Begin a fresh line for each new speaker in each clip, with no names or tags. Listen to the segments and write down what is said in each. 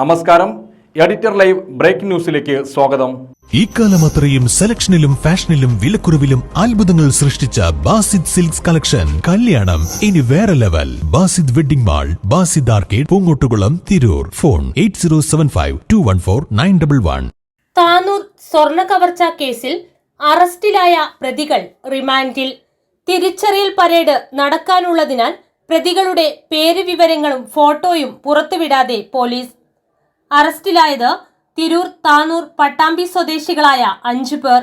നമസ്കാരം. Editor live breaking ന്യൂസിലേക്ക് സ്വാഗതം.
ഇക്കാലം അത്രയും സെലക്ഷനിലും ഫാഷനിലും വിലക്കുറവിലും അത്ഭുതങ്ങൾ സൃഷ്ടിച്ച ബാസിദ് സിൽക്സ് കളക്ഷൻ. കല്യാണം ഇനി വേറെ level. Basid wedding mall Basid arcade Poongottukulam Tirur. Phone eight zero seven five two one four nine double one.
Tanur സ്വർണ കവർച്ച കേസിൽ അറസ്റ്റിലായ പ്രതികൾ റിമാൻഡിൽ. തിരിച്ചറിയൽ പരേഡ് നടക്കാനുള്ളതിനാൽ പ്രതികളുടെ പേര് വിവരങ്ങളും ഫോട്ടോയും പുറത്തുവിടാതെ പോലീസ് അറസ്റ്റിലായത് തിരൂർ താനൂർ പട്ടാമ്പി സ്വദേശികളായ അഞ്ചു പേർ.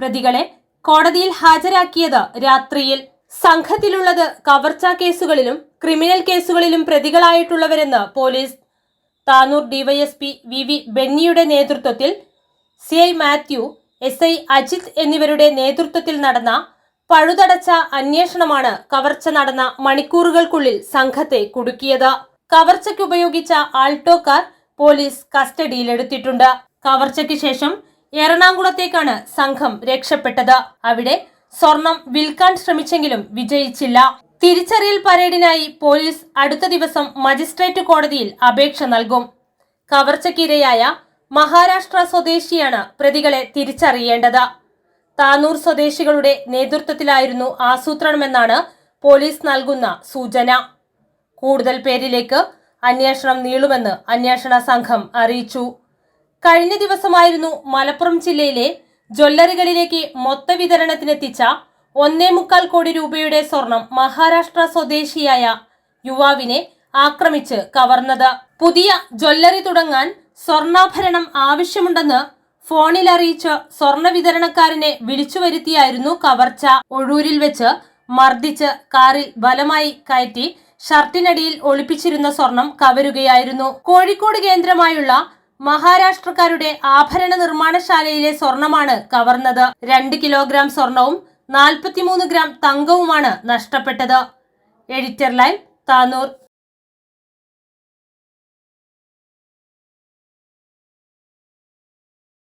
പ്രതികളെ കോടതിയിൽ ഹാജരാക്കിയത് രാത്രിയിൽ. സംഘത്തിലുള്ളത് കവർച്ചാ കേസുകളിലും ക്രിമിനൽ കേസുകളിലും പ്രതികളായിട്ടുള്ളവരെന്ന് police. Tanur DYSP V V ബെന്നിയുടെ നേതൃത്വത്തിൽ C I Mathew S I Ajith എന്നിവരുടെ നേതൃത്വത്തിൽ നടന്ന പഴുതടച്ച അന്വേഷണമാണ് കവർച്ച നടന്ന മണിക്കൂറുകൾക്കുള്ളിൽ സംഘത്തെ കുടുക്കിയത്. കവർച്ചയ്ക്ക് ഉപയോഗിച്ച ആൾട്ടോ കാർ പോലീസ് കസ്റ്റഡിയിലെടുത്തിട്ടുണ്ട്. കവർച്ചയ്ക്ക് ശേഷം എറണാകുളത്തേക്കാണ് സംഘം രക്ഷപ്പെട്ടത്. അവിടെ സ്വർണം വിൽക്കാൻ ശ്രമിച്ചെങ്കിലും വിജയിച്ചില്ല. തിരിച്ചറിയൽ പരേഡിനായി പോലീസ് അടുത്ത ദിവസം മജിസ്ട്രേറ്റ് കോടതിയിൽ അപേക്ഷ നൽകും. കവർച്ചക്കിരയായ മഹാരാഷ്ട്ര സ്വദേശിയാണ് പ്രതികളെ തിരിച്ചറിയേണ്ടത്. താനൂർ സ്വദേശികളുടെ നേതൃത്വത്തിലായിരുന്നു ആസൂത്രണമെന്നാണ് പോലീസ് നൽകുന്ന സൂചന. കൂടുതൽ പേരിലേക്ക് അന്വേഷണം നീളുമെന്ന് അന്വേഷണ സംഘം അറിയിച്ചു. കഴിഞ്ഞ ദിവസമായിരുന്നു മലപ്പുറം ജില്ലയിലെ ജ്വല്ലറികളിലേക്ക് മൊത്ത വിതരണത്തിനെത്തിച്ച ഒന്നേ മുക്കാൽ കോടി രൂപയുടെ സ്വർണം മഹാരാഷ്ട്ര സ്വദേശിയായ യുവാവിനെ ആക്രമിച്ച് കവർന്നത്. പുതിയ ജ്വല്ലറി തുടങ്ങാൻ സ്വർണാഭരണം ആവശ്യമുണ്ടെന്ന് ഫോണിൽ അറിയിച്ച് സ്വർണ വിതരണക്കാരനെ വിളിച്ചു വരുത്തിയായിരുന്നു കവർച്ച. ഒഴൂരിൽ വെച്ച് മർദ്ദിച്ച് കാറിൽ ബലമായി കയറ്റി ഷർട്ടിനടിയിൽ ഒളിപ്പിച്ചിരുന്ന സ്വർണം കവരുകയായിരുന്നു. കോഴിക്കോട് കേന്ദ്രമായുള്ള മഹാരാഷ്ട്രക്കാരുടെ ആഭരണ നിർമ്മാണശാലയിലെ സ്വർണമാണ് കവർന്നത്. രണ്ട് കിലോഗ്രാം സ്വർണവും നാൽപ്പത്തിമൂന്ന് ഗ്രാം തങ്കവുമാണ് നഷ്ടപ്പെട്ടത്. Editor line Tanur.